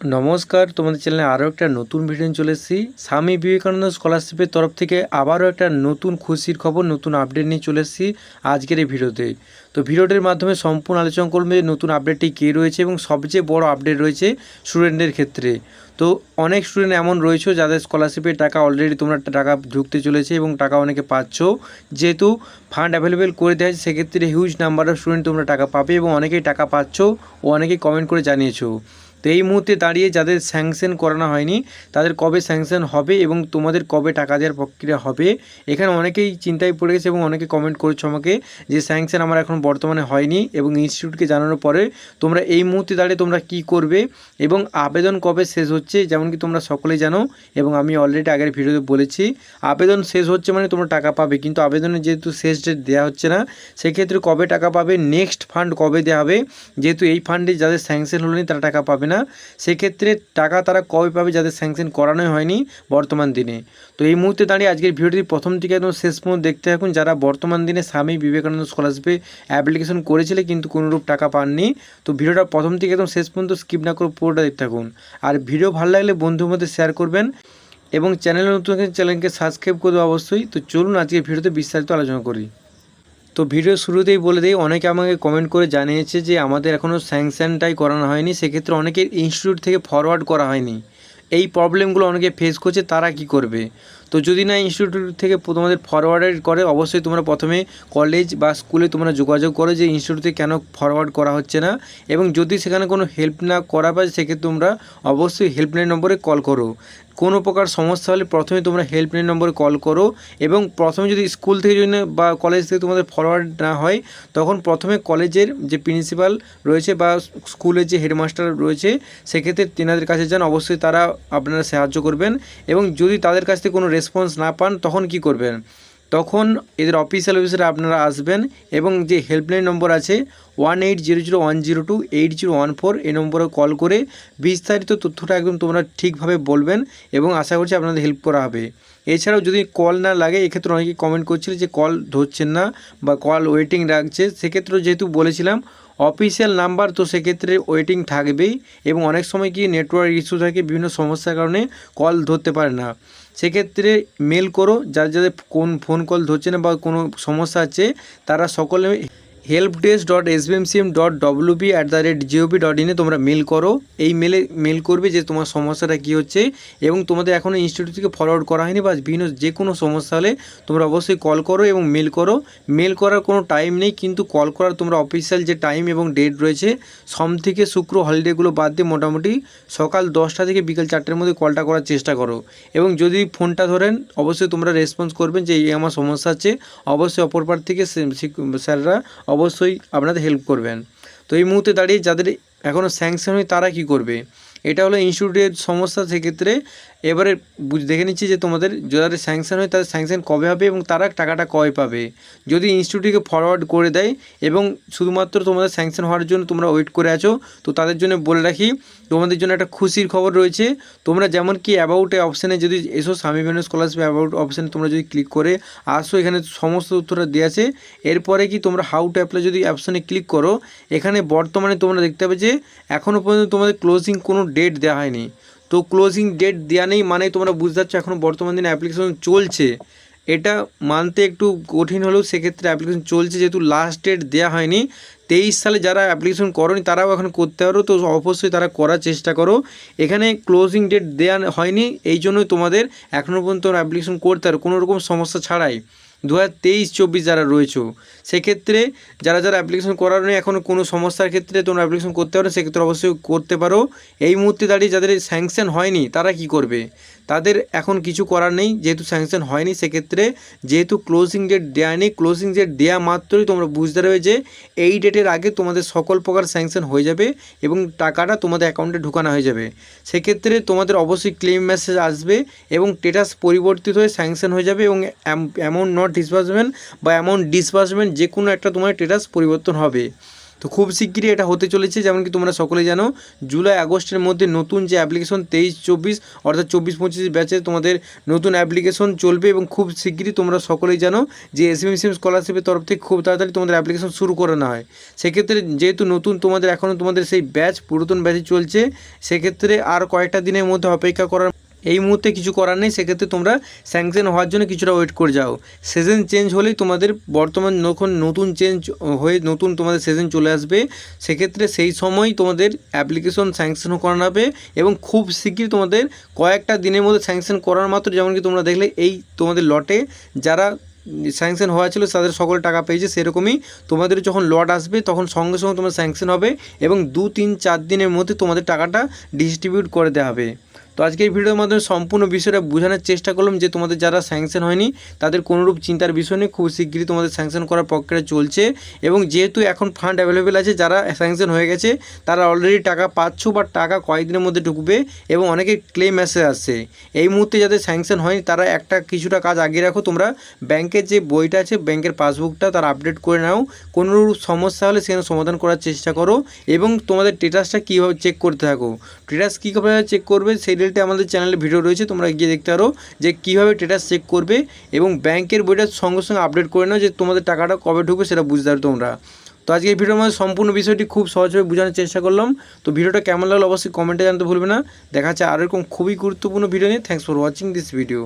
নমস্কার, তোমাদের চ্যানেলে আরও একটা নতুন ভিডিও চলে এসেছি। স্বামী বিবেকানন্দ স্কলারশিপের তরফ থেকে আবারও একটা নতুন খুশির খবর, নতুন আপডেট নিয়ে চলে এসেছি আজকের এই ভিডিওতে। তো ভিডিওটির মাধ্যমে সম্পূর্ণ আলোচনা করবে নতুন আপডেটটি কী রয়েছে এবং সবচেয়ে বড় আপডেট রয়েছে স্টুডেন্টদের ক্ষেত্রে। তো অনেক স্টুডেন্ট এমন রয়েছে যাদের স্কলারশিপের টাকা অলরেডি তোমরা টাকা ঢুকতে চলেছে এবং টাকা অনেকে পাচ্ছ। যেহেতু ফান্ড অ্যাভেলেবেল করে দেয় সেক্ষেত্রে হিউজ নাম্বার অফ স্টুডেন্ট তোমরা টাকা পাবে এবং অনেকেই টাকা পাচ্ছ ও অনেকেই কমেন্ট করে জানিয়েছো। তো এই মুহূর্তে দাঁড়িয়ে যাদের স্যাংশন করানো হয়নি, তাদের কবে স্যাংশন হবে এবং তোমাদের কবে টাকা দেওয়ার প্রক্রিয়া হবে, এখানে অনেকেই চিন্তায় পড়ে গেছে এবং অনেকে কমেন্ট করেছ আমাকে যে স্যাংশন আমার এখন বর্তমানে হয়নি এবং ইনস্টিটিউটকে জানানোর পরে তোমরা এই মুহূর্তে দাঁড়িয়ে তোমরা কি করবে এবং আবেদন কবে শেষ হচ্ছে যেমন কি তোমরা সকলেই জানো এবং আমি অলরেডি আগের ভিডিওতে বলেছি, আবেদন শেষ হচ্ছে মানে তোমরা টাকা পাবে কিন্তু আবেদনের যেহেতু শেষ ডেট দেওয়া হচ্ছে না, সেক্ষেত্রে কবে টাকা পাবে নেক্সট ফান্ড কবে দেওয়া হবে, যেহেতু এই ফান্ডে যাদের স্যাংশন হলো তারা টাকা পাবে না সেক্ষেত্রে টাকা তারা কবে পাবে যাদের স্যাংশন করানোই হয়নি বর্তমান দিনে। তো এই মুহূর্তে দাঁড়িয়ে আজকের ভিডিওটি প্রথম থেকে একদম শেষ পর্যন্ত দেখতে থাকুন, যারা বর্তমান দিনে স্বামী বিবেকানন্দ স্কলারশিপে অ্যাপ্লিকেশন করেছিলে কিন্তু কোনোরূপ টাকা পাননি, তো ভিডিওটা প্রথম থেকে একদম শেষ পর্যন্ত স্কিপ না করে পুরোটা দেখতে থাকুন। আর ভিডিও ভালো লাগলে বন্ধুর মধ্যে শেয়ার করবেন এবং চ্যানেল নতুন চ্যানেলকে সাবস্ক্রাইব করবে অবশ্যই। তো চলুন আজকে ভিডিওতে বিস্তারিত আলোচনা করি। তো ভিডিও শুরুতেই বলে দিই, অনেকে আমাকে কমেন্ট করে জানিয়েছে যে আমাদের এখনও স্যাংশনটাই করানো হয়নি, সেক্ষেত্রে অনেকের ইনস্টিটিউট থেকে ফরওয়ার্ড করা হয়নি। এই প্রবলেমগুলো অনেকে ফেস করছে, তারা কি করবে? তো যদি না ইনস্টিটিউট থেকে তোমাদের ফরওয়ার্ড করে, অবশ্যই তোমরা প্রথমে কলেজ বা স্কুলে তোমরা যোগাযোগ করো যে ইনস্টিটিউটে কেন ফরওয়ার্ড করা হচ্ছে না। এবং যদি সেখানে কোনো হেল্প না করা পায়, সেক্ষেত্রে তোমরা অবশ্যই হেল্পলাইন নম্বরে কল করো। কোনো প্রকার সমস্যা হলে প্রথমে তোমরা হেল্পলাইন নম্বরে কল করো এবং প্রথমে যদি স্কুল থেকে যদি বা কলেজ থেকে তোমাদের ফরওয়ার্ড না হয়, তখন প্রথমে কলেজের যে প্রিন্সিপাল রয়েছে বা স্কুলের যে হেডমাস্টার রয়েছে, সেক্ষেত্রে তেনাদের কাছে যান। অবশ্যই তারা আপনারা সাহায্য করবেন এবং যদি তাদের কাছ থেকে কোনো রেসপন্স না পান, তখন কি করবেন? তখন এদের অফিসিয়াল অফিসে আপনারা আসবেন এবং যে হেল্পলাইন নম্বর আছে one eight zero zero one zero two eight zero one four এই নম্বরে কল করে বিস্তারিত তথ্যটা একদম তোমরা ঠিকভাবে বলবেন এবং আশা করছি আপনাদের হেল্প করা হবে। এছাড়াও যদি কল না লাগে, এক্ষেত্রে অনেকে কমেন্ট করছিল যে কল ধরছেন না বা কল ওয়েটিং রাখছে, সেক্ষেত্রেও যেহেতু বলেছিলাম অফিসিয়াল নাম্বার তো সেক্ষেত্রে ওয়েটিং থাকবেই এবং অনেক সময় কি নেটওয়ার্ক ইস্যু থাকে, বিভিন্ন সমস্যার কারণে কল ধরতে পারে না। সেক্ষেত্রে মেল করো, যার যাদের কোন ফোন কল ধরছে না বা কোনো সমস্যা আছে, তারা সকলে help desk dot SBMCM dot WB at the rate GOV dot ইনে তোমরা মেল করো। এই মেলে মেল করবে যে তোমার সমস্যাটা কী হচ্ছে এবং তোমাদের এখনও ইনস্টিটিউট থেকে ফরওয়ার্ড করা হয়নি বা বিভিন্ন যে কোনো সমস্যা হলে তোমরা অবশ্যই কল করো এবং মেল করো। মেল করার কোনো টাইম নেই, কিন্তু কল করার তোমরা অফিসিয়াল যে টাইম এবং ডেট রয়েছে, সোম থেকে শুক্র হলিডেগুলো বাদ দিয়ে মোটামুটি সকাল দশটা থেকে বিকেল চারটের মধ্যে কলটা করার চেষ্টা করো। এবং যদি ফোনটা ধরেন, অবশ্যই তোমরা রেসপন্স করবেন যে এই আমার সমস্যা আছে অবশ্যই অপর পার থেকে স্যাররা অবশ্যই আপনাদের হেল্প করবেন। তো এই মুহূর্তে দাঁড়িয়ে যাদের এখনও স্যাংশন হয় তারা কি করবে? এটা হলো ইনস্টিটিউটের সমস্যা সেক্ষেত্রে এবারে বুঝ, দেখে নিচ্ছি যে তোমাদের যাদের স্যাংশন হয় তাদের স্যাংশন কবে হবে এবং তারা টাকাটা কবে পাবে। যদি ইনস্টিটিউটকে ফরওয়ার্ড করে দেয় এবং শুধুমাত্র তোমাদের স্যাংশন হওয়ার জন্য তোমরা ওয়েট করে আছো, তো তাদের জন্য বলে রাখি, তোমাদের জন্য একটা খুশির খবর রয়েছে। তোমরা যেমন কি অ্যাবাউটে অপশানে যদি এসো, স্বামী বিবেকানন্দ স্কলারশিপ অ্যাবাউট অপশানে তোমরা যদি ক্লিক করে আসো, এখানে সমস্ত তথ্যটা দেওয়া আছে। এরপরে কি তোমরা হাউ টু অ্যাপ্লাই যদি অপশানে ক্লিক করো, এখানে বর্তমানে তোমরা দেখতে পাবে যে এখনও পর্যন্ত তোমাদের ক্লোজিং কোনো ডেট দেওয়া হয়নি। তো ক্লোজিং ডেট দেওয়া নেই মানে তোমরা বুঝতে পারছ এখন বর্তমান দিনে অ্যাপ্লিকেশন চলছে। এটা মানতে একটু কঠিন হলেও সেক্ষেত্রে অ্যাপ্লিকেশন চলছে যেহেতু লাস্ট ডেট দেওয়া হয়নি। তেইশ সালে যারা অ্যাপ্লিকেশন করনি তারাও এখন করতে পারো, তো অবশ্যই তারা করার চেষ্টা করো। এখানে ক্লোজিং ডেট দেওয়া হয়নি, এই জন্যই তোমাদের এখনও পর্যন্ত অ্যাপ্লিকেশন করতে পারো কোনো রকম সমস্যা ছাড়াই। দু হাজার তেইশ, চব্বিশ যারা রয়েছে, সেক্ষেত্রে যারা যারা অ্যাপ্লিকেশন করার নেই এখনও কোনো সমস্যার ক্ষেত্রে তোমরা অ্যাপ্লিকেশন করতে পারো, সেক্ষেত্রে অবশ্যই করতে পারো। এই মুহূর্তে দাঁড়িয়ে যাদের স্যাংশন হয়নি, তারা কি করবে? তাদের এখন কিছু করার নেই, যেহেতু স্যাংশন হয়নি সেক্ষেত্রে, যেহেতু ক্লোজিং ডেট দেওয়া নেই ক্লোজিং ডেট দেওয়া মাত্রই তোমরা বুঝতে পারবে যে এই ডেটের আগে তোমাদের সকল প্রকার স্যাংশন হয়ে যাবে এবং টাকাটা তোমাদের অ্যাকাউন্টে ঢুকানো হয়ে যাবে। সেক্ষেত্রে তোমাদের অবশ্যই ক্লেম মেসেজ আসবে এবং স্টেটাস পরিবর্তিত হয়ে স্যাংশন হয়ে যাবে এবং অ্যামাউন্ট নট ডিসবার্সমেন্ট বা অ্যামাউন্ট ডিসবার্সমেন্ট যে কোনো একটা তোমার স্টেটাস পরিবর্তন হবে। তো খুব শিগগিরই এটা হতে চলেছে, যেমন কি তোমরা সকলে জানো, জুলাই আগস্টের মধ্যে নতুন যে অ্যাপ্লিকেশন তেইশ চব্বিশ অর্থাৎ চব্বিশ পঁচিশ ব্যাচে তোমাদের নতুন অ্যাপ্লিকেশন চলবে এবং খুব শিগগিরই তোমরা সকলেই জানো যে এস এম সিম স্কলারশিপের তরফ থেকে খুব তাড়াতাড়ি তোমাদের অ্যাপ্লিকেশন শুরু করানো হয়। সেক্ষেত্রে যেহেতু নতুন তোমাদের, এখনও তোমাদের সেই ব্যাচ পুরাতন ব্যাচে চলছে, সেক্ষেত্রে আর কয়েকটা দিনের মধ্যে অপেক্ষা করার এই মুহূর্তে কিছু করার নেই, সেক্ষেত্রে তোমরা স্যাংশন হওয়ার জন্য কিছুটা ওয়েট করে যাও। সিজন চেঞ্জ হলেই তোমাদের বর্তমান যখন নতুন চেঞ্জ হয়ে নতুন তোমাদের সিজন চলে আসবে। সেক্ষেত্রে সেই সময় তোমাদের অ্যাপ্লিকেশন স্যাংশন করানো হবে এবং খুব শীঘ্রই তোমাদের কয়েকটা দিনের মধ্যে স্যাংশন করার মাত্র যেমন কি তোমরা দেখলে এই তোমাদের লটে যারা স্যাংশন হওয়া ছিল তাদের সকল টাকা পেয়েছে, সেরকমই তোমাদের যখন লট আসবে তখন সঙ্গে সঙ্গে তোমার স্যাংশন হবে এবং দু, তিন, চার দিনের মধ্যে তোমাদের টাকাটা ডিস্ট্রিবিউট করে দেওয়া হবে। তো আজকের ভিডিওর মাধ্যমে সম্পূর্ণ বিষয়টা বোঝানোর চেষ্টা করলাম যে তোমাদের যারা স্যাংশন হয়নি, তাদের কোনোরূপ চিন্তার বিষয় নেই, খুব শীঘ্রই তোমাদের স্যাংশন করার প্রক্রিয়া চলছে এবং যেহেতু এখন ফান্ড অ্যাভেলেবেল আছে, যারা স্যাংশন হয়ে গেছে, তারা অলরেডি টাকা পাচ্ছ বা টাকা কয়েকদিনের মধ্যে ঢুকবে এবং অনেকে ক্লেম মেসেজ আসছে। এই মুহূর্তে যাদের স্যাংশন হয়নি, তারা একটা কিছুটা কাজ আগে রাখো, তোমরা ব্যাংকের যে বইটা আছে, ব্যাংকের পাসবুকটা তার আপডেট করে নাও, কোনোরূপ সমস্যা হলে সেখানে সমাধান করার চেষ্টা করো এবং তোমাদের স্টেটাসটা কীভাবে চেক করতে থাকো। স্টেটাস কীভাবে চেক করবে, সেই ডিটেলটা আমাদের চ্যানেলে ভিডিও রয়েছে, তোমরা গিয়ে দেখতে পারো যে কীভাবে স্টেটাস চেক করবে এবং ব্যাংকের বইটা সঙ্গে সঙ্গে আপডেট করে নাও যে তোমাদের টাকাটা কবে ঢুকবে সেটা বুঝতে পারো তোমরা। তো আজকে এই ভিডিওর মধ্যে সম্পূর্ণ বিষয়টি খুব সহজভাবে বোঝানোর চেষ্টা করলাম। তো ভিডিওটা কেমন লাগল অবশ্যই কমেন্টে জানতে ভুলবে না। দেখা যাচ্ছে আর এরকম খুবই গুরুত্বপূর্ণ ভিডিও নিয়ে। Thanks for watching this video